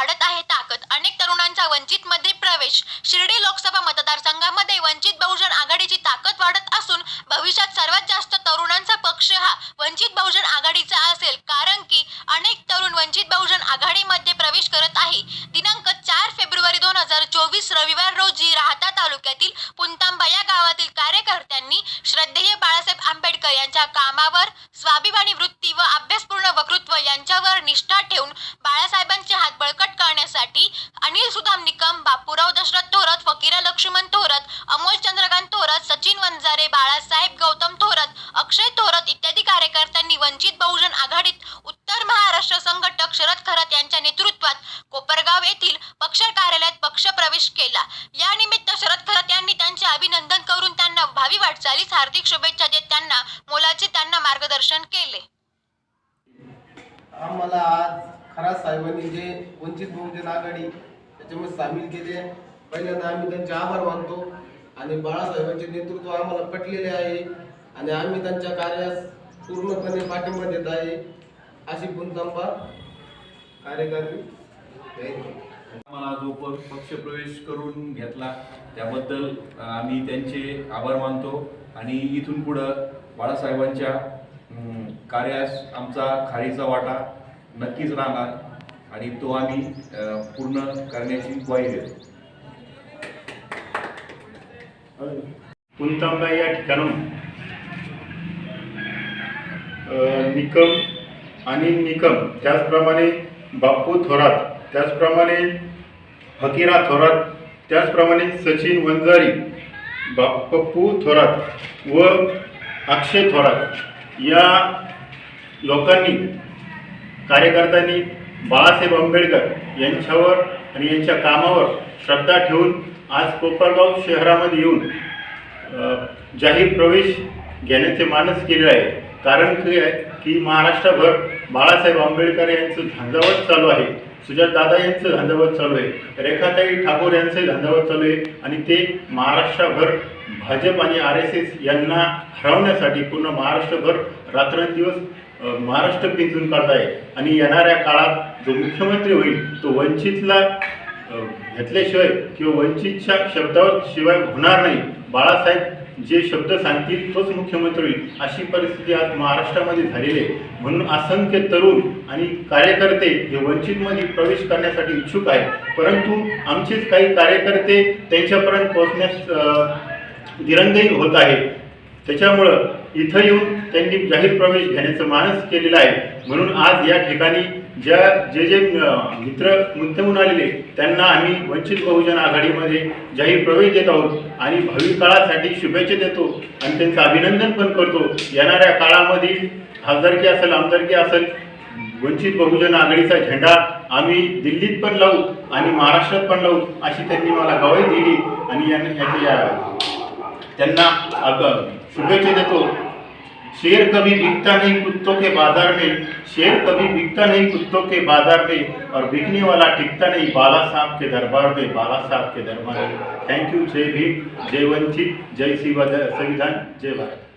वाढत आहे ताकद. अनेक तरुणांचा वंचित मध्ये प्रवेश. शिर्डी लोकसभा मतदारसंघामध्ये वंचित बहुजन आघाडीची ताकद वाढत असून भविष्यात सर्वात जास्त तरुणांचा पक्ष हा वंचित बहुजन आघाडीचा असेल. कारण की अनेक तरुण वंचित बहुजन आघाडीमध्ये प्रवेश करत आहे. दिनांक चार फेब्रुवारी दोन हजार चोवीस रविवार रोजी राहता तालुक्यातील पुंतांबा या गावातील कार्यकर्त्यांनी श्रद्धेय बाळासाहेब आंबेडकर यांच्या कामावर स्वाभिमानी वृत्ती व अभ्यासपूर्ण वक्तृत्व यांच्यावर निष्ठा ठेवून बाळासाहेबांचे हात बळकट करण्यासाठी अनिल सुदाम निकम बापूराव दशरथ थोरत फकीरा लक्ष्मण थोरत अमोल चंद्रकांत थोरत सचिन वंजारे बाळासाहेब गौतम थोरत अक्षय थोरत इत्यादी कार्यकर्त्यांनी वंचित बहुजन आघाडीत उत्तर महाराष्ट्र संघटक शरद खरत यांच्या नेतृत्वात कोपरगाव येथील पक्ष कार्यालयात पक्ष प्रवेश केला. या निमित्त शरद खरत यांनी त्यांचे अभिनंदन करून त्यांना भावी वाटचालीस हार्दिक शुभेच्छा देत त्यांना मोलाचे त्यांना मार्गदर्शन केले. आम्हाला आज खरा साहेबांनी जे वंचित बहुजन आघाडी त्याच्यामध्ये सामील केले पहिल्यांदा आम्ही त्यांचे आभार मानतो आणि बाळासाहेबांचे नेतृत्व आम्हाला पटलेले आहे आणि आम्ही त्यांच्या कार्यास पूर्णपणे पाठिंबा देत आहे. अशी पुनतंबा कार्यकारी आम्हाला जो पक्ष पक्षप्रवेश करून घेतला त्याबद्दल आम्ही त्यांचे आभार मानतो आणि इथून पुढं बाळासाहेबांच्या कार्यास आमचा खारीचा वाटा नक्कीच राहणार आणि तो आम्ही पूर्ण करण्याची ग्वाही देतो. पुंतांबा या ठिकाणून निकम आणि निकम त्याचप्रमाणे बापू थोरात त्याचप्रमाणे हकीरा थोरात त्याचप्रमाणे सचिन वंजारी बाप्पू थोरात व अक्षय थोरात या लोकांनी कार्यकर्त्यांनी बाळासाहेब आंबेडकर यांच्यावर आणि यांच्या कामावर श्रद्धा ठेवून आज कोपरगाव शहरामध्ये येऊन जाहीर प्रवेश घेण्याचे मानस केले आहे. कारण की आहे की महाराष्ट्रभर बाळासाहेब आंबेडकर यांचं झंझावत चालू आहे. सुजातदादा यांचं झंझावत चालू आहे. रेखाताई ठाकूर यांचं धंदावत चालू आहे. आणि ते महाराष्ट्रभर भाजप आणि आर एस एस यांना हरवण्यासाठी पूर्ण महाराष्ट्रभर रात्रंदिवस महाराष्ट्र पिंजून काढत आहे आणि येणाऱ्या काळात जो मुख्यमंत्री होईल तो वंचितला घेतल्याशिवाय किंवा वंचितच्या शब्दावर शिवाय होणार नाही. बाळासाहेब जे शब्द सांगतील तोच मुख्यमंत्री होईल. अशी परिस्थिती आज महाराष्ट्रामध्ये झालेली आहे. म्हणून असंख्य तरुण आणि कार्यकर्ते हे वंचितमध्ये प्रवेश करण्यासाठी इच्छुक आहेत. परंतु आमचेच काही कार्यकर्ते त्यांच्यापर्यंत पोहोचण्यास अ, दिरंगाई होत आहे. त्याच्यामुळं इथं येऊन त्यांनी जाहीर प्रवेश घेण्याचं मानस केलेलं आहे. म्हणून आज या ठिकाणी ज्या जे जे मित्र मुद्देमून आलेले त्यांना आम्ही वंचित बहुजन आघाडीमध्ये जाहीर प्रवेश देत आहोत आणि भावी काळासाठी शुभेच्छा देतो आणि त्यांचं अभिनंदन पण करतो. येणाऱ्या काळामध्ये खासदारकी असेल आमदारकी असेल वंचित बहुजन आघाडीचा झेंडा आम्ही दिल्लीत पण लावू आणि महाराष्ट्रात पण लावू अशी त्यांनी मला गवाही दिली आणि यांना याच्या या त्यांना अग- शुभेच्छा देतो. शेर कभी बिकता नहीं कुत्तों के बाजार में। शेर कभी बिकता नहीं कुत्तों के बाजार में। और बिकने वाला टिकता नहीं बाला साहब के दरबार में। बाला साहब के दरबार में। थैंक यू जय भीम जय वंचित जय शिव संविधान जय भारत।